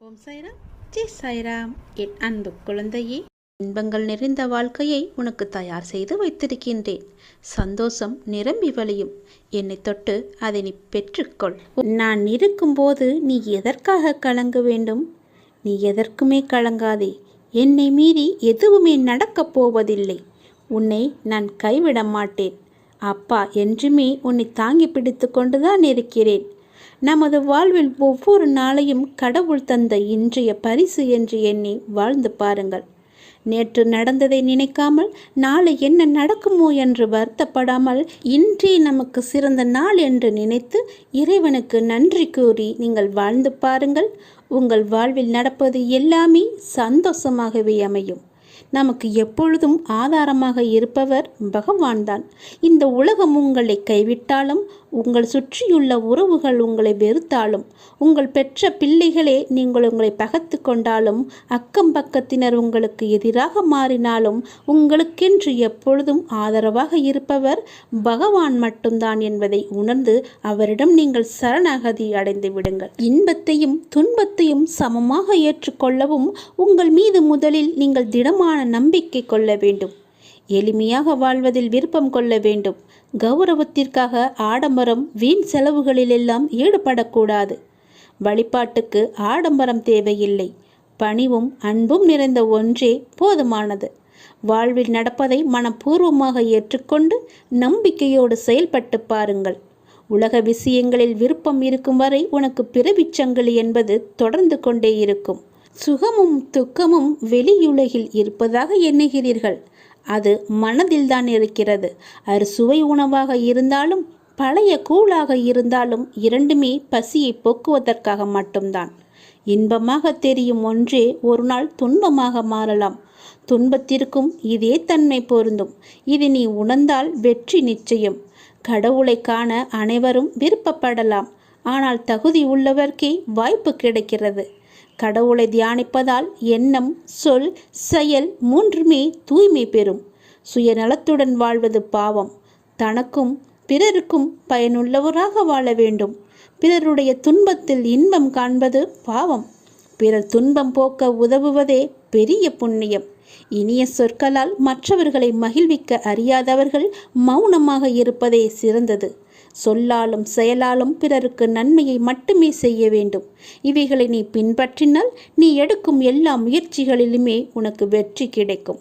ஓம் சாய்ராம். ஜெய் சாய்ராம். என் அன்பு குழந்தையே இன்பங்கள் நிறைந்த வாழ்க்கையை உனக்கு தயார் செய்து வைத்திருக்கின்றேன். சந்தோஷம் நிரம்பி வழியும். என்னை தொட்டு அதை நீ பெற்றுக்கொள். நான் இருக்கும்போது நீ எதற்காக கலங்க வேண்டும்? நீ எதற்குமே கலங்காதே. என்னை மீறி எதுவுமே நடக்கப் போவதில்லை. உன்னை நான் கைவிட மாட்டேன். அப்பா என்றுமே உன்னை தாங்கி பிடித்து கொண்டுதான் இருக்கிறேன். நமது வாழ்வில் ஒவ்வொரு நாளையும் கடவுள் தந்த இன்றைய பரிசு என்று எண்ணி வாழ்ந்து பாருங்கள். நேற்று நடந்ததை நினைக்காமல் நாளை என்ன நடக்குமோ என்று வருத்தப்படாமல் இன்றே நமக்கு சிறந்த நாள் என்று நினைத்து இறைவனுக்கு நன்றி கூறி நீங்கள் வாழ்ந்து பாருங்கள். உங்கள் வாழ்வில் நடப்பது எல்லாமே சந்தோஷமாகவே அமையும். நமக்கு எப்பொழுதும் ஆதாரமாக இருப்பவர் பகவான் தான் இந்த உலகம் உங்களை கைவிட்டாலும் உங்கள் சுற்றியுள்ள உறவுகள் உங்களை வெறுத்தாலும் உங்கள் பெற்ற பிள்ளைகளே நீங்கள் உங்களை பகத்து கொண்டாலும் அக்கம் பக்கத்தினர் உங்களுக்கு எதிராக மாறினாலும் உங்களுக்கென்று எப்பொழுதும் ஆதரவாக இருப்பவர் பகவான் மட்டும்தான் என்பதை உணர்ந்து அவரிடம் நீங்கள் சரணாகதி அடைந்து விடுங்கள். இன்பத்தையும் துன்பத்தையும் சமமாக ஏற்றுக்கொள்ளவும் உங்கள் மீது முதலில் நீங்கள் திடமான நம்பிக்கை கொள்ள வேண்டும். எளிமையாக வாழ்வதில் விருப்பம் கொள்ள வேண்டும். கௌரவத்திற்காக ஆடம்பரம் வீண் செலவுகளிலெல்லாம் ஈடுபடக்கூடாது. வழிபாட்டுக்கு ஆடம்பரம் தேவையில்லை. பணிவும் அன்பும் நிறைந்த ஒன்றே போதுமானது. வாழ்வில் நடப்பதை மனப்பூர்வமாக ஏற்றுக்கொண்டு நம்பிக்கையோடு செயல்பட்டு பாருங்கள். உலக விஷயங்களில் விருப்பம் இருக்கும் வரை உனக்கு பிறவிச்சங்கிலி என்பது தொடர்ந்து கொண்டே இருக்கும். சுகமும் துக்கமும் வெளியுலகில் இருப்பதாக எண்ணுகிறீர்கள். அது மனதில்தான் இருக்கிறது. அறுசுவை உணவாக இருந்தாலும் பழைய கூழாக இருந்தாலும் இரண்டுமே பசியை போக்குவதற்காக மட்டும்தான். இன்பமாக தெரியும் ஒன்றே ஒரு நாள் துன்பமாக மாறலாம். துன்பத்திற்கும் இதே தன்மை பொருந்தும். இது நீ உணர்ந்தால் வெற்றி நிச்சயம். கடவுளை காண அனைவரும் விருப்பப்படலாம். ஆனால் தகுதி உள்ளவர்க்கே வாய்ப்பு கிடைக்கிறது. கடவுளை தியானிப்பதால் எண்ணம் சொல் செயல் மூன்றுமே தூய்மை பெறும். சுயநலத்துடன் வாழ்வது பாவம். தனக்கும் பிறருக்கும் பயனுள்ளவராக வாழ வேண்டும். பிறருடைய துன்பத்தில் இன்பம் காண்பது பாவம். பிறர் துன்பம் போக்க உதவுவதே பெரிய புண்ணியம். இனிய சொற்களால் மற்றவர்களை மகிழ்விக்க அறியாதவர்கள் மௌனமாக இருப்பதே சிறந்தது. சொல்லாலும் செயலாலும் பிறருக்கு நன்மையை மட்டுமே செய்ய வேண்டும். இவைகளை நீ பின்பற்றினால் நீ எடுக்கும் எல்லா முயற்சிகளிலுமே உனக்கு வெற்றி கிடைக்கும்.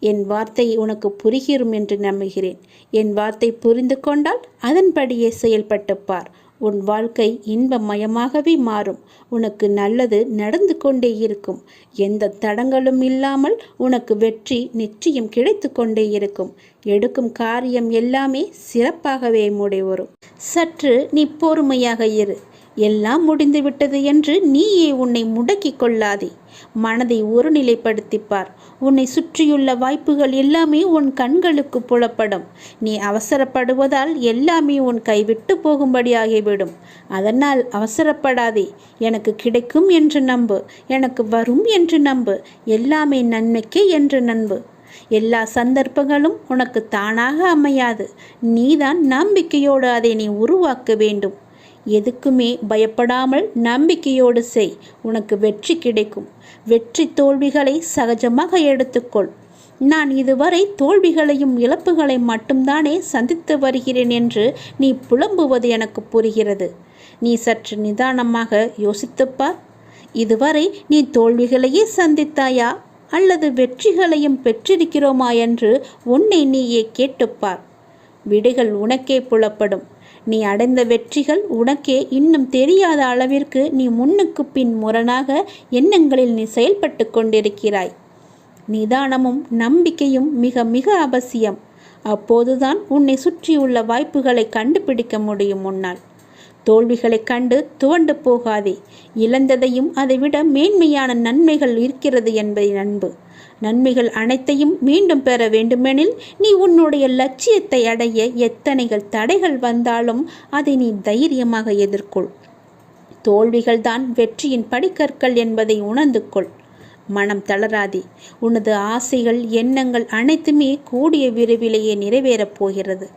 என் வார்த்தை உனக்கு புரிகிறோம் என்று நம்புகிறேன். என் வார்த்தை புரிந்து கொண்டால் அதன்படியே செயல்பட்டு பார். உன் வாழ்க்கை இன்பமயமாகவே மாறும். உனக்கு நல்லது நடந்து கொண்டே இருக்கும். எந்த தடங்களும் இல்லாமல் உனக்கு வெற்றி நிச்சயம் கிடைத்து கொண்டே இருக்கும். எடுக்கும் காரியம் எல்லாமே சிறப்பாகவே முடிவரும் சற்று நீ பொறுமையாக இரு. எல்லாம் முடிந்துவிட்டது என்று நீயே உன்னை முடக்கிக் கொள்ளாதே. மனதை ஒருநிலைப்படுத்திப்பார் உன்னை சுற்றியுள்ள வாய்ப்புகள் எல்லாமே உன் கண்களுக்கு புலப்படும். நீ அவசரப்படுவதால் எல்லாமே உன் கைவிட்டு போகும்படியாகிவிடும். அதனால் அவசரப்படாதே. எனக்கு கிடைக்கும் என்று நம்பு. எனக்கு வரும் என்று நம்பு. எல்லாமே நன்மைக்கே என்று நம்பு எல்லா சந்தர்ப்பங்களும் உனக்கு தானாக அமையாது. நீதான் நம்பிக்கையோடு அதை நீ உருவாக்க வேண்டும். எதுக்குமே பயப்படாமல் நம்பிக்கையோடு செய். உனக்கு வெற்றி கிடைக்கும். வெற்றி தோல்விகளை சகஜமாக எடுத்துக்கொள். நான் இதுவரை தோல்விகளையும் இழப்புகளை மட்டும்தானே சந்தித்து வருகிறேன் என்று நீ புலம்புவது எனக்கு புரிகிறது. நீ சற்று நிதானமாக யோசித்துப்பார். இதுவரை நீ தோல்விகளையே சந்தித்தாயா? அல்லது வெற்றிகளையும் பெற்றிருக்கிறோமா என்று உன்னை நீயே கேட்டுப்பார். விடைகள் உனக்கே புலப்படும். நீ அடைந்த வெற்றிகள் உனக்கே இன்னும் தெரியாத அளவிற்கு நீ முன்னுக்கு பின் முரணாக எண்ணங்களில் நீ செயல்பட்டு கொண்டிருக்கிறாய். நிதானமும் நம்பிக்கையும் மிக மிக அவசியம். அப்போதுதான் உன்னை சுற்றியுள்ள வாய்ப்புகளை கண்டுபிடிக்க முடியும் முன்னால் தோல்விகளை கண்டு துவண்டு போகாதே. இழந்ததையும் அதைவிட மேன்மையான நன்மைகள் இருக்கிறது என்பதை நண்பு நன்மைகள் அனைத்தையும் மீண்டும் பெற வேண்டுமெனில் நீ உன்னுடைய லட்சியத்தை அடைய எத்தனைகள் தடைகள் வந்தாலும் அதை நீ தைரியமாக எதிர்கொள். தோல்விகள்தான் வெற்றியின் படிக்கற்கள் என்பதை உணர்ந்து கொள். மனம் தளராதே. உனது ஆசைகள் எண்ணங்கள் அனைத்துமே கூடிய விரைவிலேயே நிறைவேறப் போகிறது.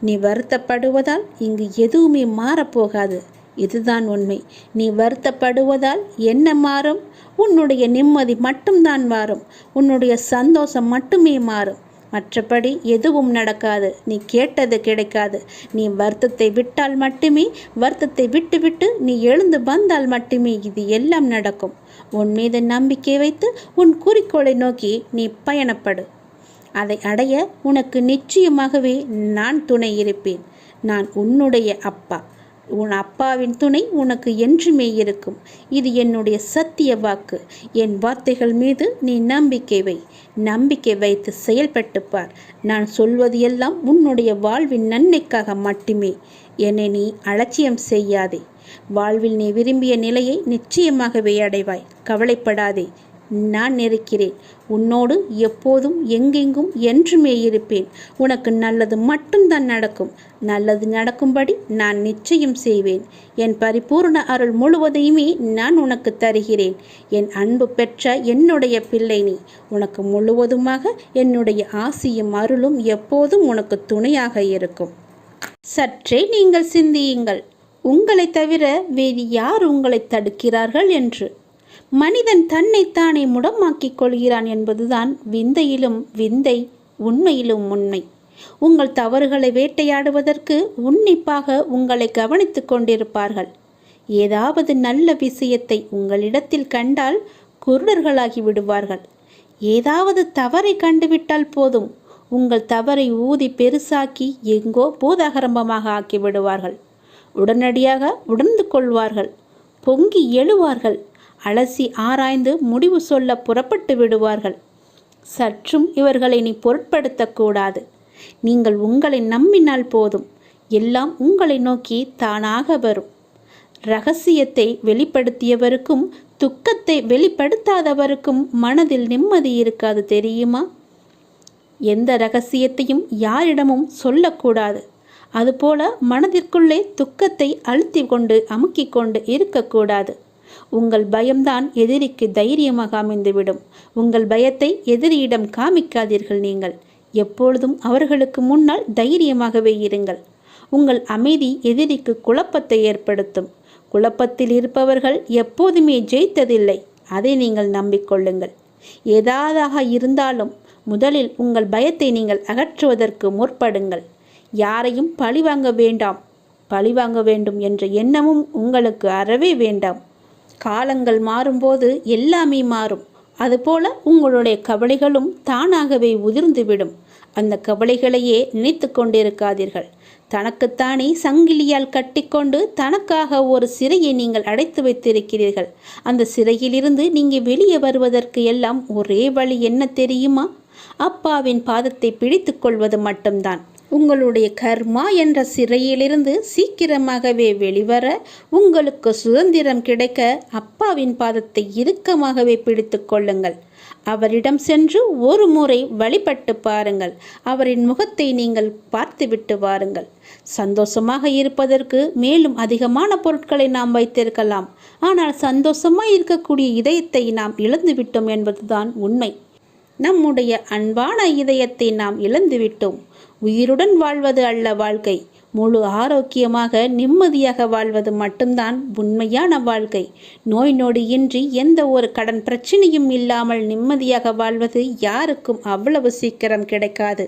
நீ வருத்தப்படுவதால் இங்கு எதுவுமே மாறப்போகாது இதுதான் உண்மை. நீ வருத்தப்படுவதால் என்ன மாறும்? உன்னுடைய நிம்மதி மட்டும்தான் மாறும். உன்னுடைய சந்தோஷம் மட்டுமே மாறும். மற்றபடி எதுவும் நடக்காது. நீ கேட்டது கிடைக்காது. நீ வருத்தத்தை விட்டால் மட்டுமே வருத்தத்தை விட்டுவிட்டு நீ எழுந்து வந்தால் மட்டுமே இது எல்லாம் நடக்கும். உன் மீது நம்பிக்கை வைத்து உன் குறிக்கோளை நோக்கி நீ பயணப்படு. அதை அடைய உனக்கு நிச்சயமாகவே நான் துணை இருப்பேன். நான் உன்னுடைய அப்பா. உன் அப்பாவின் துணை உனக்கு என்றுமே இருக்கும். இது என்னுடைய சத்திய வாக்கு. என் வார்த்தைகள் மீது நீ நம்பிக்கை வை. நம்பிக்கை வைத்து செயல்பட்டு பார். நான் சொல்வது எல்லாம் உன்னுடைய வாழ்வின் நன்மைக்காக மட்டுமே. என்னை நீ அலட்சியம் செய்யாதே. வாழ்வில் நீ விரும்பிய நிலையை நிச்சயமாகவே அடைவாய். கவலைப்படாதே. நான் இருக்கிறேன் உன்னோடு எப்போதும் எங்கெங்கும் என்றுமே இருப்பேன். உனக்கு நல்லது மட்டும்தான் நடக்கும். நல்லது நடக்கும்படி நான் நிச்சயம் செய்வேன். என் பரிபூர்ண அருள் முழுவதையுமே நான் உனக்கு தருகிறேன். என் அன்பு பெற்ற என்னுடைய பிள்ளை நீ. உனக்கு முழுவதுமாக என்னுடைய ஆசியும் அருளும் எப்போதும் உனக்கு துணையாக இருக்கும். சற்றே நீங்கள் சிந்தியுங்கள். உங்களை தவிர வேறு யார் உங்களை தடுக்கிறார்கள் என்று. மனிதன் தன்னைத்தானே முடமாக்கிக் கொள்கிறான் என்பதுதான் விந்தையிலும் விந்தை உண்மையிலும் உண்மை. உங்கள் தவறுகளை வேட்டையாடுவதற்கு உன்னிப்பாக உங்களை கவனித்துக் கொண்டிருப்பார்கள். ஏதாவது நல்ல விஷயத்தை உங்களிடத்தில் கண்டால் குருடர்களாகி விடுவார்கள். ஏதாவது தவறை கண்டுவிட்டால் போதும் உங்கள் தவறை ஊதி பெருசாக்கி எங்கோ பூதாகரம்பமாக ஆக்கி விடுவார்கள். உடனடியாக உணர்ந்து கொள்வார்கள். பொங்கி எழுவார்கள். அலசி ஆராய்ந்து முடிவு சொல்ல புறப்பட்டு விடுவார்கள். சற்றும் இவர்களை நீ பொருட்படுத்தக்கூடாது நீங்கள் உங்களை நம்பினால் போதும். எல்லாம் உங்களை நோக்கி தானாக வரும். ரகசியத்தை வெளிப்படுத்தியவருக்கும் துக்கத்தை வெளிப்படுத்தாதவருக்கும் மனதில் நிம்மதி இருக்காது தெரியுமா? எந்த ரகசியத்தையும் யாரிடமும் சொல்லக்கூடாது. அதுபோல மனதிற்குள்ளே துக்கத்தை அழுத்தி கொண்டு அமுக்கிக் கொண்டு இருக்கக்கூடாது. உங்கள் பயம்தான் எதிரிக்கு தைரியமாக அமைந்துவிடும். உங்கள் பயத்தை எதிரியிடம் காமிக்காதீர்கள் நீங்கள். எப்பொழுதும் அவர்களுக்கு முன்னால் தைரியமாகவே இருங்கள். உங்கள் அமைதி எதிரிக்கு குழப்பத்தை ஏற்படுத்தும். குழப்பத்தில் இருப்பவர்கள் எப்போதுமே ஜெயித்ததில்லை. அதை நீங்கள் நம்பிக்கொள்ளுங்கள். ஏதாவதாக இருந்தாலும் முதலில் உங்கள் பயத்தை நீங்கள் அகற்றுவதற்கு முற்படுங்கள். யாரையும் பழிவாங்க வேண்டாம். பழிவாங்க வேண்டும் என்ற எண்ணமும் உங்களுக்கு அறவே வேண்டாம். காலங்கள் மாறும்போது எல்லாமே மாறும். அதுபோல உங்களுடைய கவலைகளும் தானாகவே உதிர்ந்துவிடும். அந்த கவலைகளையே நினைத்து கொண்டிருக்காதீர்கள். தனக்குத்தானே சங்கிலியால் கட்டிக்கொண்டு தனக்காக ஒரு சிறையை நீங்கள் அடைத்து வைத்திருக்கிறீர்கள். அந்த சிறையிலிருந்து நீங்கள் வெளியே வருவதற்கு எல்லாம் ஒரே வழி என்ன தெரியுமா? அப்பாவின் பாதத்தை பிடித்து கொள்வது மட்டும்தான். உங்களுடைய கர்மா என்ற சிறையிலிருந்து சீக்கிரமாகவே வெளிவர உங்களுக்கு சுதந்திரம் கிடைக்க அப்பாவின் பாதத்தை இறுக்கமாகவே பிடித்து கொள்ளுங்கள். அவரிடம் சென்று ஒரு முறை வழிபட்டு பாருங்கள். அவரின் முகத்தை நீங்கள் பார்த்துவிட்டு வாருங்கள். சந்தோஷமாக இருப்பதற்கு மேலும் அதிகமான பொருட்களை நாம் வைத்திருக்கலாம். ஆனால் சந்தோஷமாக இருக்கக்கூடிய இதயத்தை நாம் இழந்துவிட்டோம் என்பதுதான் உண்மை. நம்முடைய அன்பான இதயத்தை நாம் இழந்துவிட்டோம். உயிருடன் வாழ்வது அல்ல வாழ்க்கை. முழு ஆரோக்கியமாக நிம்மதியாக வாழ்வது மட்டும்தான் உண்மையான வாழ்க்கை. நோய் நொடியின்றி எந்த ஒரு கடன் பிரச்சனையும் இல்லாமல் நிம்மதியாக வாழ்வது யாருக்கும் அவ்வளவு சீக்கிரம் கிடைக்காது.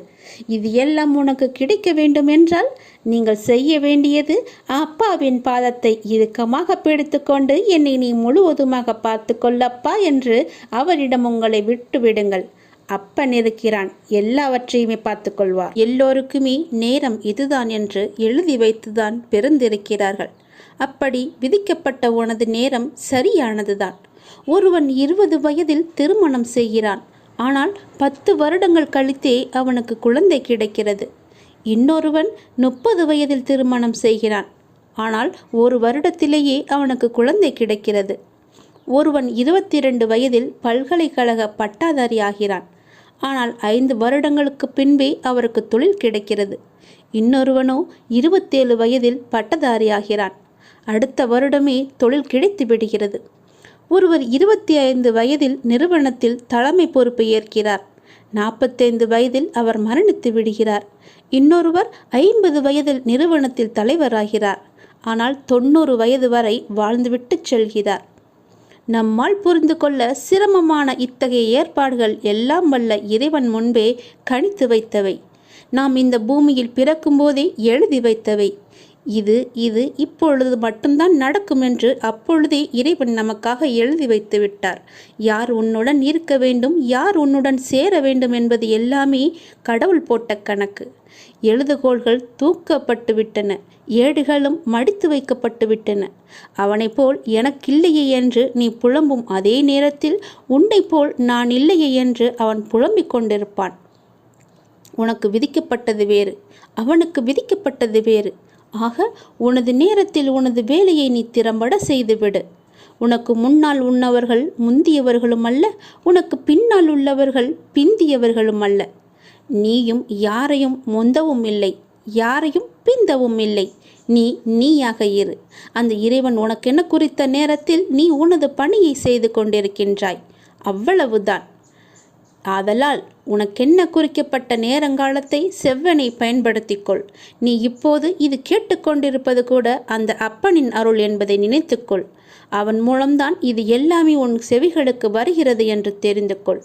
இது எல்லாம் உனக்கு கிடைக்க வேண்டும் என்றால் நீங்கள் செய்ய வேண்டியது அப்பாவின் பாதத்தை இறுக்கமாக பிடித்துக்கொண்டு என்னை நீ முழுவதுமாக பார்த்து கொள்ளப்பா என்று அவரிடம் உங்களை விட்டுவிடுங்கள். அப்பன் இருக்கிறான் எல்லாவற்றையுமே பார்த்து கொள்வார் எல்லோருக்குமே நேரம் இதுதான் என்று எழுதி வைத்துதான் பிறந்திருக்கிறார்கள். அப்படி விதிக்கப்பட்ட உனது நேரம் சரியானதுதான். ஒருவன் இருபது வயதில் திருமணம் செய்கிறான். ஆனால் பத்து வருடங்கள் கழித்தே அவனுக்கு குழந்தை கிடைக்கிறது. இன்னொருவன் முப்பது வயதில் திருமணம் செய்கிறான். ஆனால் ஒரு வருடத்திலேயே அவனுக்கு குழந்தை கிடைக்கிறது. ஒருவன் இருபத்தி இரண்டு வயதில் பல்கலைக்கழக பட்டாதாரி ஆகிறான். ஆனால் ஐந்து வருடங்களுக்கு பின்பே அவருக்கு தொழில் கிடைக்கிறது. இன்னொருவனோ இருபத்தேழு வயதில் பட்டதாரியாகிறான். அடுத்த வருடமே தொழில் கிடைத்து விடுகிறது. ஒருவர் இருபத்தி ஐந்து வயதில் நிறுவனத்தில் தலைமை பொறுப்பை ஏற்கிறார். நாற்பத்தைந்து வயதில் அவர் மரணித்து விடுகிறார். இன்னொருவர் ஐம்பது வயதில் நிறுவனத்தில் தலைவராகிறார். ஆனால் தொண்ணூறு வயது வரை வாழ்ந்துவிட்டு செல்கிறார். நம்மால் புரிந்து கொள்ள சிரமமான இத்தகைய ஏற்பாடுகள் எல்லாம் வல்ல இறைவன் முன்பே கணித்து வைத்தவை. நாம் இந்த பூமியில் பிறக்கும்போதே எழுதி வைத்தவை. இது இது இப்பொழுது மட்டும்தான் நடக்கும் என்று அப்பொழுதே இறைவன் நமக்காக எழுதி வைத்து விட்டார். யார் உன்னுடன் இருக்க வேண்டும் யார் உன்னுடன் சேர வேண்டும் என்பது எல்லாமே கடவுள் போட்ட கணக்கு. எழுதுகோள்கள் தூக்கப்பட்டு விட்டன ஏடுகளும் மடித்து வைக்கப்பட்டு விட்டன. அவனைப் போல் எனக்கில்லையே என்று நீ புலம்பும் அதே நேரத்தில் உன்னை போல் நான் இல்லையே என்று அவன் புலம்பிக் கொண்டிருப்பான். உனக்கு விதிக்கப்பட்டது வேறு அவனுக்கு விதிக்கப்பட்டது வேறு. ஆக உனது நேரத்தில் உனது வேலையை நீ திறம்பட செய்துவிடு. உனக்கு முன்னால் உண்ணவர்கள் முந்தியவர்களும் அல்ல உனக்கு பின்னால் உள்ளவர்கள் பிந்தியவர்களும் அல்ல. நீயும் யாரையும் முந்தவும் இல்லை யாரையும் பிந்தவும் இல்லை. நீ நீயாக இரு. அந்த இறைவன் உனக்கென குறித்த நேரத்தில் நீ உனது பணியை செய்து கொண்டிருக்கின்றாய். அவ்வளவுதான். ஆதலால் உனக்கென்ன குறிக்கப்பட்ட நேரங்காலத்தை செவ்வனை பயன்படுத்திக்கொள். நீ இப்போது இது கேட்டுக்கொண்டிருப்பது கூட அந்த அப்பனின் அருள் என்பதை நினைத்துக்கொள். அவன் மூலம்தான் இது எல்லாமே உன் செவிகளுக்கு வருகிறது என்று தெரிந்து கொள்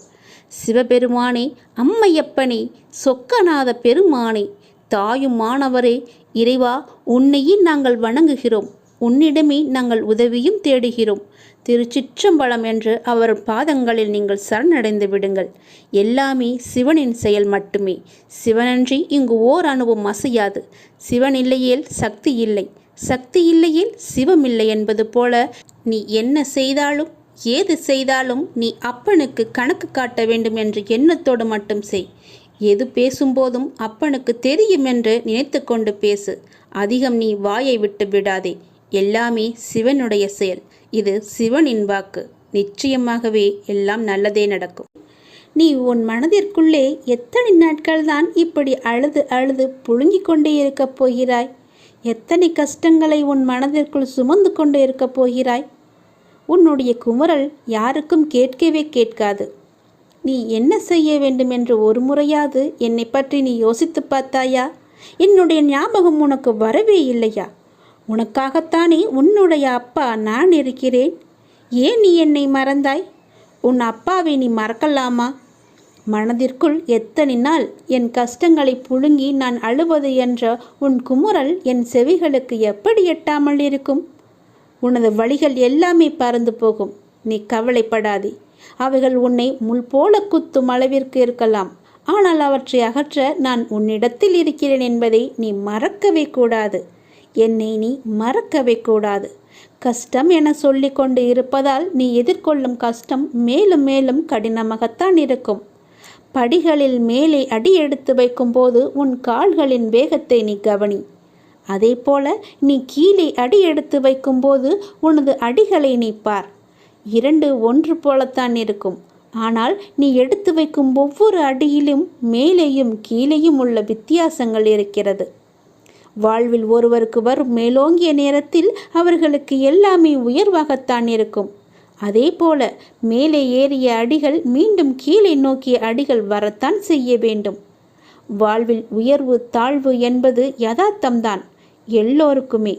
சிவபெருமானே அம்மையப்பனே சொக்கநாத பெருமானே தாயும் மாணவரே இறைவா உன்னையே நாங்கள் வணங்குகிறோம். உன்னிடமே நாங்கள் உதவியும் தேடுகிறோம். திருச்சிற்றம்பலம் என்று அவர் பாதங்களில் நீங்கள் சரணடைந்து விடுங்கள். எல்லாமே சிவனின் செயல் மட்டுமே. சிவனன்றி இங்கு ஓர் அணுவும் அசையாது. சிவன் இல்லையேல் சக்தி இல்லை. சக்தி இல்லையேல் சிவமில்லை என்பது போல நீ என்ன செய்தாலும் ஏது செய்தாலும் நீ அப்பனுக்கு கணக்கு காட்ட வேண்டும் என்ற எண்ணத்தோடு மட்டும் செய். எது பேசும்போதும் அப்பனுக்கு தெரியும் என்று நினைத்து கொண்டு பேசு. அதிகம் நீ வாயை விட்டு விடாதே. எல்லாமே சிவனுடைய செயல். இது சிவனின் வாக்கு. நிச்சயமாகவே எல்லாம் நல்லதே நடக்கும். நீ உன் மனதிற்குள்ளே எத்தனை நாட்கள்தான் இப்படி அழுது அழுது புழுங்கிக் கொண்டே இருக்கப் போகிறாய்? எத்தனை கஷ்டங்களை உன் மனதிற்குள் சுமந்து கொண்டு இருக்கப் போகிறாய்? உன்னுடைய குமரல் யாருக்கும் கேட்கவே கேட்காது. நீ என்ன செய்ய வேண்டும் என்று ஒரு முறையாவது என்னை பற்றி நீ யோசித்து பார்த்தாயா? என்னுடைய ஞாபகம் உனக்கு வரவே இல்லையா? உனக்காகத்தானே உன்னுடைய அப்பா நான் இருக்கிறேன். ஏன் நீ என்னை மறந்தாய்? உன் அப்பாவை நீ மறக்கலாமா? மனதிற்குள் எத்தனை நாள் என் கஷ்டங்களை புழுங்கி நான் அழுவது என்ற உன் குமுறல் என் செவிகளுக்கு எப்படி எட்டாமல் இருக்கும்? உனது வழிகள் எல்லாமே பறந்து போகும். நீ கவலைப்படாதே. அவைகள் உன்னை முள் போல குத்தும் அளவிற்கு இருக்கலாம். ஆனால் அவற்றை அகற்ற நான் உன்னிடத்தில் இருக்கிறேன் என்பதை நீ மறக்கவே கூடாது. என்னை நீ மறக்கவே கூடாது. கஷ்டம் என சொல்லிக்கொண்டு இருப்பதால் நீ எதிர்கொள்ளும் கஷ்டம் மேலும் மேலும் கடினமாகத்தான் இருக்கும். படிகளில் மேலே அடி எடுத்து வைக்கும்போது உன் கால்களின் வேகத்தை நீ கவனி. அதே போல நீ கீழே அடி எடுத்து வைக்கும்போது உனது அடிகளை நீ பார். இரண்டு ஒன்று போலத்தான் இருக்கும். ஆனால் நீ எடுத்து வைக்கும் ஒவ்வொரு அடியிலும் மேலேயும் கீழேயும் உள்ள வித்தியாசங்கள் இருக்கிறது. வாழ்வில் ஒருவருக்கு வரும் மேலோங்கிய நேரத்தில் அவர்களுக்கு எல்லாமே உயர்வாகத்தான் இருக்கும். அதே போல மேலே ஏறிய அடிகள் மீண்டும் கீழே நோக்கிய அடிகள் வரத்தான் செய்ய வேண்டும். வாழ்வில் உயர்வு தாழ்வு என்பது யதார்த்தம்தான் எல்லோருக்குமே.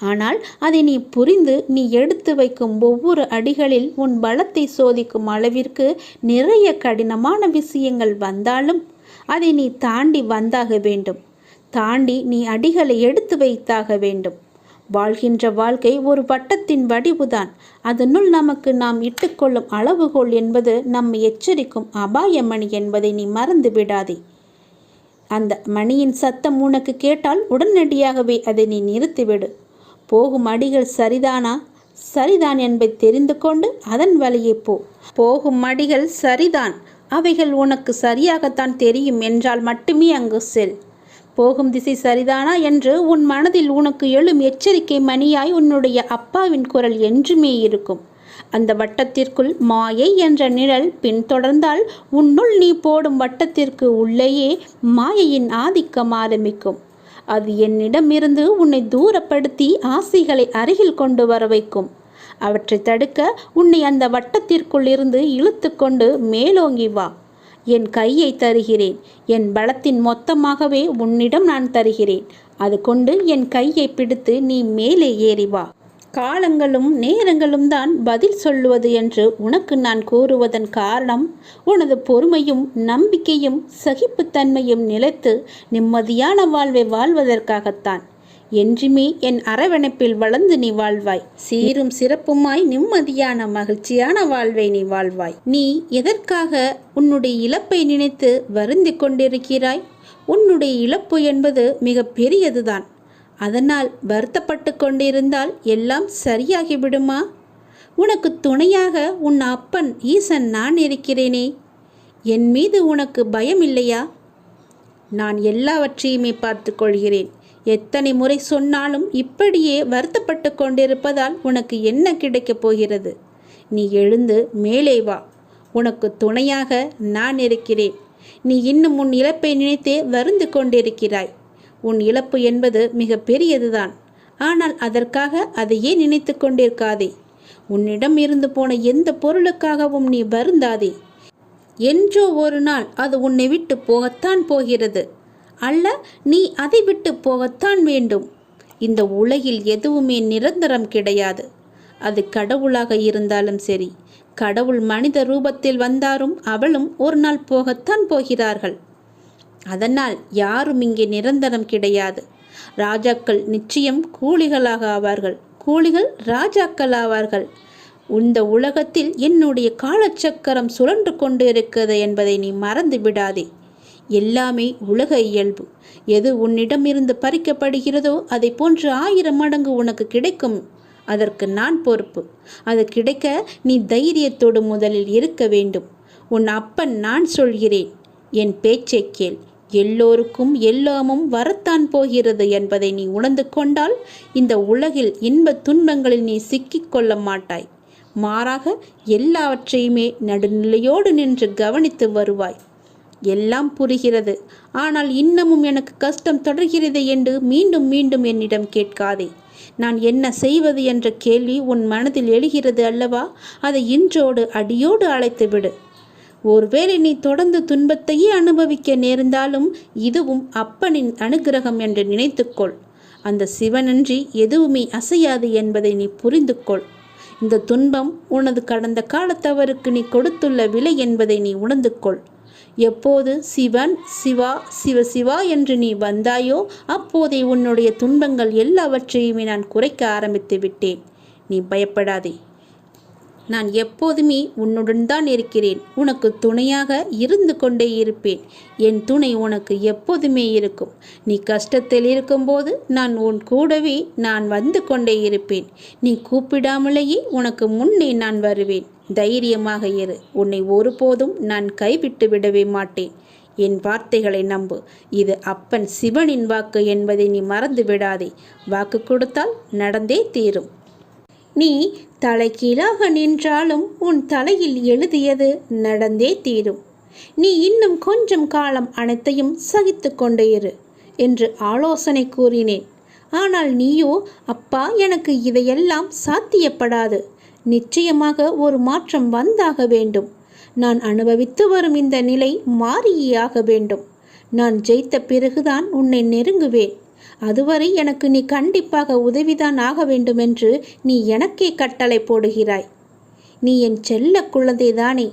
ஆனால் அதை நீ புரிந்து நீ எடுத்து வைக்கும் ஒவ்வொரு அடிகளில் உன் பலத்தை சோதிக்கும் அளவிற்கு நிறைய கடினமான விஷயங்கள் வந்தாலும் அதை நீ தாண்டி வந்தாக வேண்டும். தாண்டி நீ அடிகளை எடுத்து வைத்தாக வேண்டும். வாழ்கின்ற வாழ்க்கை ஒரு வட்டத்தின் வடிவுதான். அதனுள் நமக்கு நாம் இட்டுக்கொள்ளும் அளவுகோல் என்பது நம்மை எச்சரிக்கும் அபாய மணி என்பதை நீ மறந்து விடாதே. அந்த மணியின் சத்தம் உனக்கு கேட்டால் உடனடியாகவே அதை நீ நிறுத்திவிடு. போகும் அடிகள் சரிதானா? சரிதான் என்பதை தெரிந்து கொண்டு அதன் வழியே போ. போகும் அடிகள் சரிதான். அவைகள் உனக்கு சரியாகத்தான் தெரியும் என்றால் மட்டுமே அங்கு செல். போகும் திசை சரிதானா என்று உன் மனதில் உனக்கு எழும் எச்சரிக்கை மணியாய் உன்னுடைய அப்பாவின் குரல் என்றுமே இருக்கும். அந்த வட்டத்திற்குள் மாயை என்ற நிழல் பின்தொடர்ந்தால் உன்னுள் நீ போடும் வட்டத்திற்கு உள்ளேயே மாயையின் ஆதிக்கம் ஆரம்பிக்கும். அது என்னிடமிருந்து உன்னை தூரப்படுத்தி ஆசைகளை அருகில் கொண்டு வர வைக்கும். அவற்றை தடுக்க உன்னை அந்த வட்டத்திற்குள் இருந்து இழுத்து கொண்டு மேலோங்கி வா. என் கையை தருகிறேன். என் பலத்தின் மொத்தமாகவே உன்னிடம் நான் தருகிறேன். அது கொண்டு என் கையை பிடித்து நீ மேலே ஏறி வா. காலங்களும் நேரங்களும் தான் பதில் சொல்லுவது என்று உனக்கு நான் கூறுவதன் காரணம் உனது பொறுமையும் நம்பிக்கையும் சகிப்புத்தன்மையும் நிலைத்து நிம்மதியான வாழ்வை வாழ்வதற்காகத்தான். என்றுமே என் அரவணைப்பில் வளர்ந்து நீ வாழ்வாய். சீரும் சிறப்புமாய் நிம்மதியான மகிழ்ச்சியான வாழ்வை நீ வாழ்வாய். நீ எதற்காக உன்னுடைய இழப்பை நினைத்து வருந்தி கொண்டிருக்கிறாய்? உன்னுடைய இழப்பு என்பது மிக பெரியதுதான். அதனால் வருத்தப்பட்டு கொண்டிருந்தால் எல்லாம் சரியாகிவிடுமா? உனக்கு துணையாக உன் அப்பன் ஈசன் நான் இருக்கிறேனே. என் மீது உனக்கு பயம் இல்லையா நான் எல்லாவற்றையுமே பார்த்து கொள்கிறேன். எத்தனை முறை சொன்னாலும் இப்படியே வருத்தப்பட்டு கொண்டிருப்பதால் உனக்கு என்ன கிடைக்கப் போகிறது? நீ எழுந்து மேலே வா. உனக்கு துணையாக நான் இருக்கிறேன். நீ இன்னும் உன் இழப்பை நினைத்தே வருந்து கொண்டிருக்கிறாய். உன் இழப்பு என்பது மிக பெரியதுதான். ஆனால் அதற்காக அதையே நினைத்து கொண்டிருக்காதே. உன்னிடம் இருந்து போன எந்த பொருளுக்காகவும் நீ வருந்தாதே. என்றோ ஒரு நாள் அது உன்னை விட்டு போகத்தான் போகிறது. அல்ல நீ அதை விட்டு போகத்தான் வேண்டும். இந்த உலகில் எதுவுமே நிரந்தரம் கிடையாது. அது கடவுளாக இருந்தாலும் சரி கடவுள் மனித ரூபத்தில் வந்தாரும் அவளும் ஒரு நாள் போகத்தான் போகிறார்கள். அதனால் யாரும் இங்கே நிரந்தரம் கிடையாது. ராஜாக்கள் நிச்சயம் கூலிகளாக ஆவார்கள். கூலிகள் ராஜாக்கள் ஆவார்கள். இந்த உலகத்தில் என்னுடைய காலச்சக்கரம் சுழன்று கொண்டு இருக்கிறது என்பதை நீ மறந்து விடாதே. எல்லாமே உலக இயல்பு. எது உன்னிடமிருந்து பறிக்கப்படுகிறதோ அதை போன்று ஆயிரம் மடங்கு உனக்கு கிடைக்கும். அதற்கு நான் பொறுப்பு. அது கிடைக்க நீ தைரியத்தோடு முதலில் இருக்க வேண்டும். உன் அப்பன் நான் சொல்கிறேன். என் பேச்சை கேள். எல்லோருக்கும் எல்லாமும் வரத்தான் போகிறது என்பதை நீ உணர்ந்து கொண்டால் இந்த உலகில் இன்ப துன்பங்களில் நீ சிக்கிக் கொள்ள மாட்டாய். மாறாக எல்லாவற்றையுமே நடுநிலையோடு நின்று கவனித்து வருவாய். எல்லாம் புரிகிறது. ஆனால் இன்னமும் எனக்கு கஷ்டம் தொடர்கிறது என்று மீண்டும் மீண்டும் என்னிடம் கேட்காதே. நான் என்ன செய்வது என்ற கேள்வி உன் மனதில் எழுகிறது அல்லவா? அதை இன்றோடு அடியோடு அழைத்து விடு. ஒருவேளை நீ தொடர்ந்து துன்பத்தையே அனுபவிக்க நேர்ந்தாலும் இதுவும் அப்பனின் அனுகிரகம் என்று நினைத்துக்கொள். அந்த சிவனன்றி எதுவுமே அசையாது என்பதை நீ புரிந்து கொள் இந்த துன்பம் உனது கடந்த காலத்தவருக்கு நீ கொடுத்துள்ள விலை என்பதை நீ உணர்ந்து கொள் எப்போது சிவன் சிவா சிவ சிவா என்று நீ வந்தாயோ அப்போதே உன்னுடைய துன்பங்கள் எல்லாவற்றையுமே நான் குறைக்க ஆரம்பித்து விட்டேன். நீ பயப்படாதே. நான் எப்போதுமே உன்னுடன் தான் இருக்கிறேன். உனக்கு துணையாக இருந்து கொண்டே இருப்பேன். என் துணை உனக்கு எப்போதுமே இருக்கும். நீ கஷ்டத்தில் இருக்கும்போது நான் உன் கூடவே நான் வந்து கொண்டே இருப்பேன். நீ கூப்பிடாமலேயே உனக்கு முன்னே நான் வருவேன். தைரியமாக இரு. உன்னை ஒருபோதும் நான் கைவிட்டு விடவே மாட்டேன். என் வார்த்தைகளை நம்பு. இது அப்பன் சிவனின் வாக்கு என்பதை நீ மறந்து விடாதே. வாக்கு கொடுத்தால் நடந்தே தீரும். நீ தலைகீழாக நின்றாலும் உன் தலையில் எழுதியது நடந்தே தீரும். நீ இன்னும் கொஞ்சம் காலம் அனைத்தையும் சகித்து கொண்டே இரு என்று ஆலோசனை கூறினேன். ஆனால் நீயோ அப்பா எனக்கு இதையெல்லாம் சாத்தியப்படாது. நிச்சயமாக ஒரு மாற்றம் வந்தாக வேண்டும். நான் அனுபவித்து வரும் இந்த நிலை மாறியாக வேண்டும். நான் ஜெயித்த பிறகுதான் உன்னை நெருங்குவேன். அதுவரை எனக்கு நீ கண்டிப்பாக உதவிதான் ஆக வேண்டுமென்று நீ எனக்கே கட்டளை போடுகிறாய். நீ என் செல்ல குழந்தைதானே.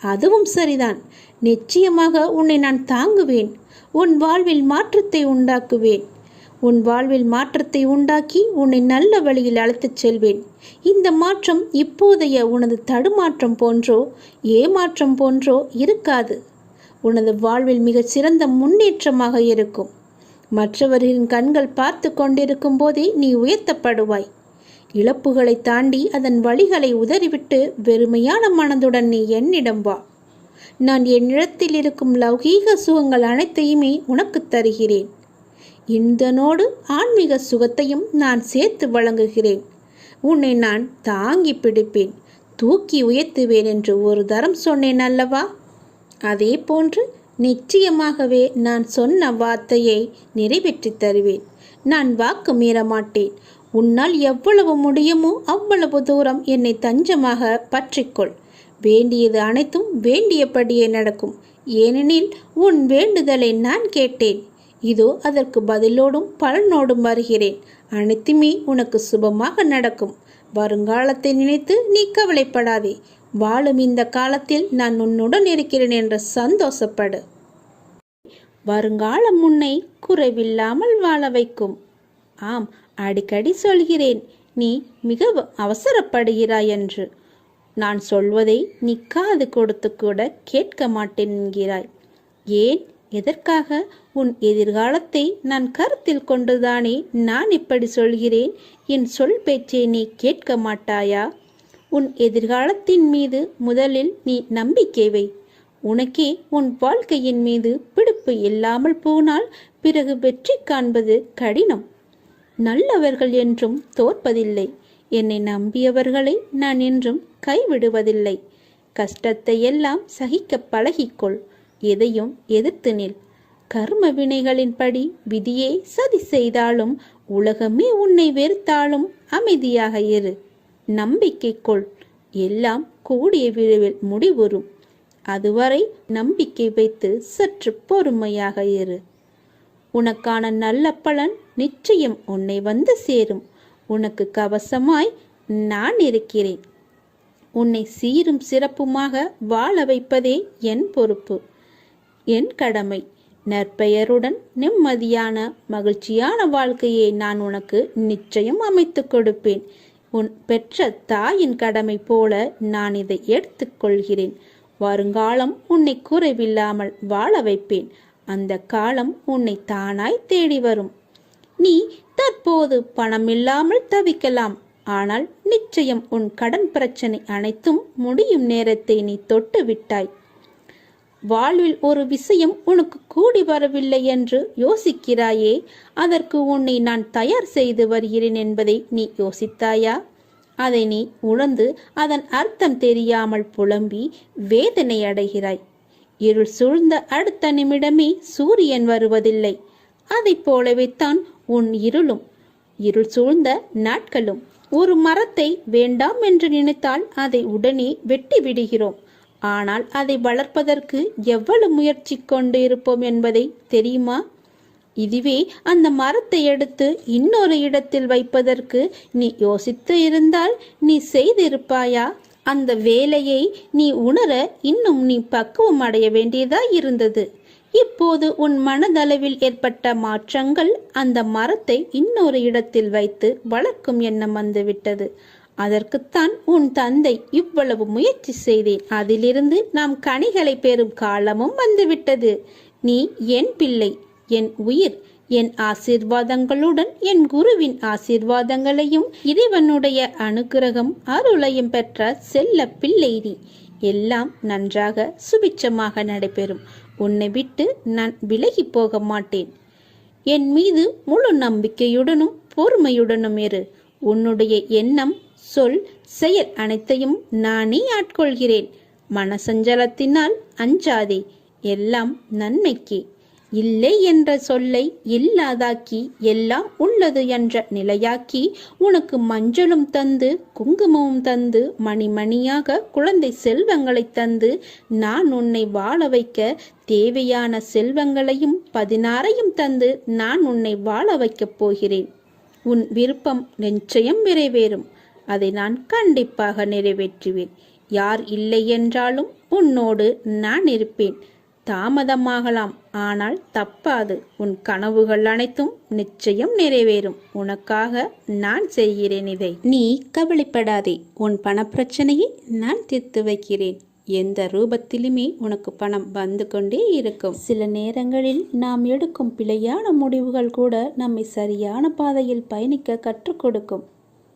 அதுவும் சரிதான். நிச்சயமாக உன்னை நான் தாங்குவேன். உன் வாழ்வில் மாற்றத்தை உண்டாக்குவேன். உன் வாழ்வில் மாற்றத்தை உண்டாக்கி உன்னை நல்ல வழியில் அழைத்துச் செல்வேன். இந்த மாற்றம் இப்போதைய உனது தடுமாற்றம் போன்றோ ஏமாற்றம் போன்றோ இருக்காது. உனது வாழ்வில் மிகச் சிறந்த முன்னேற்றமாக இருக்கும். மற்றவர்களின் கண்கள் பார்த்து கொண்டிருக்கும் போதே நீ உயர்த்தப்படுவாய். இழப்புகளை தாண்டி அதன் வழிகளை உதறிவிட்டு வெறுமையான மனதுடன் நீ என்னிடம் வா. நான் என்னிடத்தில் இருக்கும் லௌகீக சுகங்கள் அனைத்தையுமே உனக்கு தருகிறேன். இந்தனோடு ஆன்மீக சுகத்தையும் நான் சேர்த்து வழங்குகிறேன். உன்னை நான் தாங்கி பிடிப்பேன். தூக்கி உயர்த்துவேன் என்று ஒரு தரம் சொன்னேன் அல்லவா? அதே போன்று நிச்சயமாகவே நான் சொன்ன வார்த்தையை நிறைவேற்றித் தருவேன். நான் வாக்கு மீற மாட்டேன் உன்னால் எவ்வளவு முடியுமோ அவ்வளவு தூரம் என்னை தஞ்சமாக பற்றிக்கொள். வேண்டியது அனைத்தும் வேண்டியபடியே நடக்கும். ஏனெனில் உன் வேண்டுதலை நான் கேட்டேன். இதோ அதற்கு பதிலோடும் பலனோடும் வருகிறேன். அனைத்துமே உனக்கு சுபமாக நடக்கும். வருங்காலத்தை நினைத்து நீ கவலைப்படாதே. வாழும் இந்த காலத்தில் நான் உன்னுடன் இருக்கிறேன் என்று சந்தோஷப்படு. வருங்காலம் உன்னை குறைவில்லாமல் வாழ வைக்கும். ஆம் அடிக்கடி சொல்கிறேன் நீ மிக அவசரப்படுகிறாய் என்று. நான் சொல்வதை நீ காது கொடுத்து கூட கேட்க மாட்டேன் என்கிறாய் ஏன் எதற்காக? உன் எதிர்காலத்தை நான் கருத்தில் கொண்டுதானே நான் இப்படி சொல்கிறேன்? என் சொல் பேச்சை நீ கேட்க மாட்டாயா? உன் எதிர்காலத்தின் மீது முதலில் நீ நம்பிக்கை வை. உனக்கே உன் வாழ்க்கையின் மீது பிடிப்பு இல்லாமல் போனால் பிறகு வெற்றி காண்பது கடினம். நல்லவர்கள் என்றும் தோற்பதில்லை. என்னை நம்பியவர்களை நான் என்றும் கைவிடுவதில்லை. கஷ்டத்தை எல்லாம் சகிக்க பழகிக்கொள். எதையும் எதிர்த்து நில். கர்ம வினைகளின்படி விதியை சதி செய்தாலும் உலகமே உன்னை வெறுத்தாலும் அமைதியாக இரு. நம்பிக்கை கொள் எல்லாம் கூடிய விரைவில் முடிவுறும். அதுவரை நம்பிக்கை வைத்து சற்று பொறுமையாக இரு. உனக்கான நல்ல பலன் நிச்சயம் உன்னை வந்து சேரும். உனக்கு கவசமாய் நான் இருக்கிறேன். உன்னை சீரும் சிறப்புமாக வாழ வைப்பதே என் பொறுப்பு. என் கடமை. நற்பெயருடன் நிம்மதியான மகிழ்ச்சியான வாழ்க்கையை நான் உனக்கு நிச்சயம் அமைத்து கொடுப்பேன். உன் பெற்ற தாயின் கடமை போல நான் இதை எடுத்துக்கொள்கிறேன் வருங்காலம் உன்னை குறைவில்லாமல் வாழ வைப்பேன். அந்த காலம் உன்னை தானாய் தேடி வரும். நீ தற்போது பணமில்லாமல் தவிக்கலாம். ஆனால் நிச்சயம் உன் கடன் பிரச்சனை அனைத்தும் முடியும் நேரத்தை நீ தொட்டு விட்டாய் வாழ்வில் ஒரு விஷயம் உனக்கு கூடி வரவில்லை என்று யோசிக்கிறாயே அதற்கு உன்னை நான் தயார் செய்து வருகிறேன் என்பதை நீ யோசித்தாயா? அதை நீ உணர்ந்து அதன் அர்த்தம் தெரியாமல் புலம்பி வேதனை அடைகிறாய். இருள் சூழ்ந்த அடுத்த நிமிடமே சூரியன் வருவதில்லை. அதை போலவே தான் உன் இருளும். இருள் சூழ்ந்த நாட்களும். ஒரு மரத்தை வேண்டாம் என்று நினைத்தால் அதை உடனே வெட்டி விடுகிறோம் ஆனால் அதை வளர்ப்பதற்கு எவ்வளவு முயற்சி கொண்டு இருப்போம் என்பதை தெரியுமா? இதுவே அந்த மரத்தை எடுத்து இன்னொரு இடத்தில் வைப்பதற்கு நீ யோசித்து இருந்தால் நீ செய்திருப்பாயா? அந்த வேலையை நீ உணர இன்னும் நீ பக்குவம் அடைய வேண்டியதா இருந்தது. இப்போது உன் மனதளவில் ஏற்பட்ட மாற்றங்கள் அந்த மரத்தை இன்னொரு இடத்தில் வைத்து வளர்க்கும் எண்ணம் வந்துவிட்டது. அதற்குத்தான் உன் தந்தை இவ்வளவு முயற்சி செய்தேன். அதிலிருந்து நாம் கனிகளை பெறும் காலமும் வந்துவிட்டது. நீ என் பிள்ளை என் உயிர் என் ஆசீர்வாதங்களுடன் என் குருவின் ஆசீர்வாதங்களையும் இறைவனுடைய அனுகிரகம் அருளையும் பெற்ற செல்ல பிள்ளை நீ. எல்லாம் நன்றாக சுபிச்சமாக நடைபெறும். உன்னை விட்டு நான் விலகி போக மாட்டேன். என் மீது முழு நம்பிக்கையுடனும் பொறுமையுடனும் இரு. உன்னுடைய எண்ணம் சொல் செயல் அனைத்தையும் நானே ஆட்கொள்கிறேன். மனசஞ்சலத்தினால் அஞ்சாதே எல்லாம் நன்மைக்கே. இல்லை என்ற சொல்லை இல்லாதாக்கி எல்லாம் உள்ளது என்ற நிலையாக்கி உனக்கு மஞ்சளும் தந்து குங்குமமும் தந்து மணிமணியாக குழந்தை செல்வங்களை தந்து நான் உன்னை வாழ வைக்க தேவையான செல்வங்களையும் பதினாறையும் தந்து நான் உன்னை வாழ வைக்கப் போகிறேன். உன் விருப்பம் நிச்சயம் நிறைவேறும். அதை நான் கண்டிப்பாக நிறைவேற்றுவேன். யார் இல்லை என்றாலும் உன்னோடு நான் இருப்பேன். தாமதமாகலாம் ஆனால் தப்பாது. உன் கனவுகள் அனைத்தும் நிச்சயம் நிறைவேறும். உனக்காக நான் செய்கிறேன் இதை. நீ கவலைப்படாதே. உன் பணப்பிரச்சனையை நான் தீர்த்து வைக்கிறேன். எந்த ரூபத்திலுமே உனக்கு பணம் வந்து கொண்டே இருக்கும். சில நேரங்களில் நாம் எடுக்கும் பிழையான முடிவுகள் கூட நம்மை சரியான பாதையில் பயணிக்க கற்றுக் கொடுக்கும்.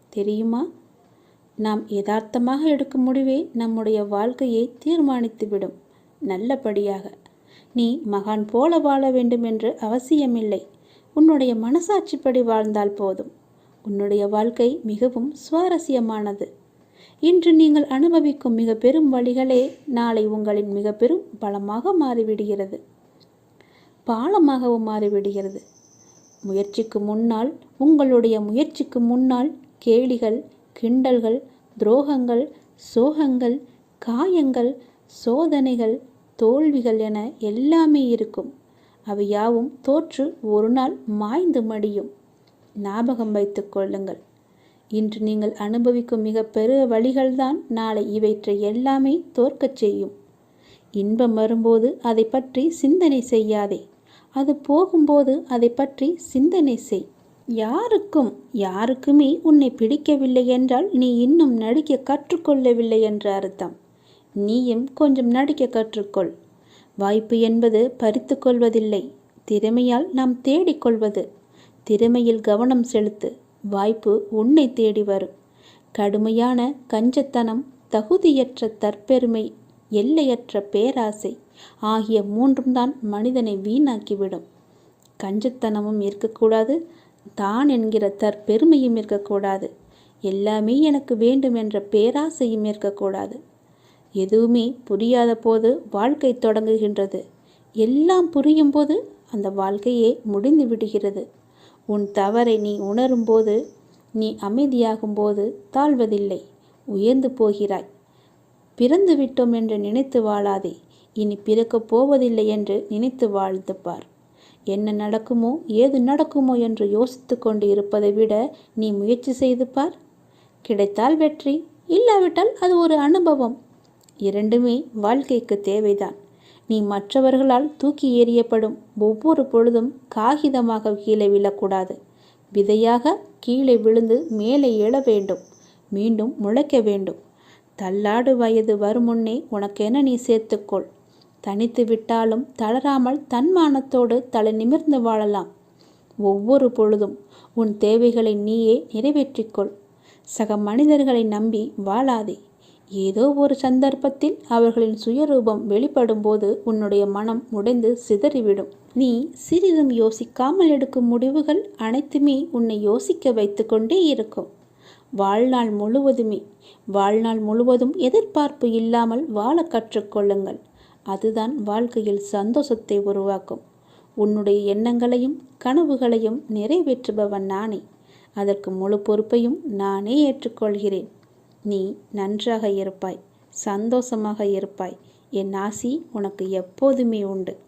தெரியுமா? நாம் யதார்த்தமாக எடுக்கும் முடிவே நம்முடைய வாழ்க்கையை தீர்மானித்துவிடும். நல்லபடியாக. நீ மகான் போல வாழ வேண்டும் என்று அவசியமில்லை. உன்னுடைய மனசாட்சிப்படி வாழ்ந்தால் போதும். உன்னுடைய வாழ்க்கை மிகவும் சுவாரஸ்யமானது. இன்று நீங்கள் அனுபவிக்கும் மிக பெரும் வழிகளே நாளை உங்களின் மிக பெரும் பலமாக மாறிவிடுகிறது. பாலமாகவும் மாறிவிடுகிறது. முயற்சிக்கு முன்னால் உங்களுடைய முயற்சிக்கு முன்னால் கேளிகள் கிண்டல்கள் துரோகங்கள் சோகங்கள் காயங்கள் சோதனைகள் தோல்விகள் என எல்லாமே இருக்கும். அவை யாவும் தோற்று ஒரு நாள் மாய்ந்து மடியும். ஞாபகம் வைத்துக் கொள்ளுங்கள். இன்று நீங்கள் அனுபவிக்கும் மிக பெரிய வழிகள்தான் நாளை இவற்றை எல்லாமே தோற்கச் செய்யும். இன்பம் வரும்போது அதை பற்றி சிந்தனை செய்யாதே. அது போகும்போது அதை பற்றி சிந்தனை செய். யாருக்கும் யாருக்குமே உன்னை பிடிக்கவில்லை என்றால் நீ இன்னும் நடிக்க கற்றுக்கொள்ளவில்லை என்ற அர்த்தம். நீயும் கொஞ்சம் நடிக்க கற்றுக்கொள். வாய்ப்பு என்பது பறித்து கொள்வதில்லை. திறமையால் நாம் தேடிக்கொள்வது திறமையில் கவனம் செலுத்து. வாய்ப்பு உன்னை தேடி வரும். கடுமையான கஞ்சத்தனம் தகுதியற்ற தற்பெருமை எல்லையற்ற பேராசை ஆகிய மூன்றும் தான் மனிதனை வீணாக்கிவிடும். கஞ்சத்தனமும் இருக்கக்கூடாது. தான் என்கிற தற்பெருமையும் இருக்கக்கூடாது. எல்லாமே எனக்கு வேண்டும் என்ற பேராசையும் இருக்கக்கூடாது. எதுவுமே புரியாத போது வாழ்க்கை தொடங்குகின்றது. எல்லாம் புரியும் போது அந்த வாழ்க்கையே முடிந்து விடுகிறது. உன் தவறை நீ உணரும்போது நீ அமைதியாகும்போது தாழ்வதில்லை. உயர்ந்து போகிறாய். பிறந்து விட்டோம் என்று நினைத்து வாழாதே. இனி பிறக்கப் போவதில்லை என்று நினைத்து வாழ்ந்து பார். என்ன நடக்குமோ ஏது நடக்குமோ என்று யோசித்து கொண்டு இருப்பதை விட நீ முயற்சி செய்து பார். கிடைத்தால் வெற்றி இல்லாவிட்டால் அது ஒரு அனுபவம். இரண்டுமே வாழ்க்கைக்கு தேவைதான். நீ மற்றவர்களால் தூக்கி எறியப்படும் ஒவ்வொரு பொழுதும் காகிதமாக கீழே விழக்கூடாது. விதையாக கீழே விழுந்து மேலே எழ வேண்டும். மீண்டும் முளைக்க வேண்டும். தள்ளாடு வயது வரும் முன்னே உனக்கென நீ சேர்த்துக்கொள். தனித்து விட்டாலும் தளராமல் தன்மானத்தோடு தலை நிமிர்ந்து வாழலாம். ஒவ்வொரு பொழுதும் உன் தேவைகளை நீயே நிறைவேற்றிக்கொள். சக மனிதர்களை நம்பி வாழாதே. ஏதோ ஒரு சந்தர்ப்பத்தில் அவர்களின் சுயரூபம் வெளிப்படும்போது உன்னுடைய மனம் உடைந்து சிதறிவிடும். நீ சிறிதும் யோசிக்காமல் எடுக்கும் முடிவுகள் அனைத்துமே உன்னை யோசிக்க வைத்து கொண்டே இருக்கும். வாழ்நாள் முழுவதுமே வாழ்நாள் முழுவதும் எதிர்பார்ப்பு இல்லாமல் வாழ கற்றுக்கொள்ளுங்கள் அதுதான் வாழ்க்கையில் சந்தோஷத்தை உருவாக்கும். உன்னுடைய எண்ணங்களையும் கனவுகளையும் நிறைவேற்றுபவன் நானே. அதற்கு முழு பொறுப்பையும் நானே ஏற்றுக்கொள்கிறேன். நீ நன்றாக இருப்பாய் சந்தோஷமாக இருப்பாய். என் ஆசி உனக்கு எப்போதுமே உண்டு.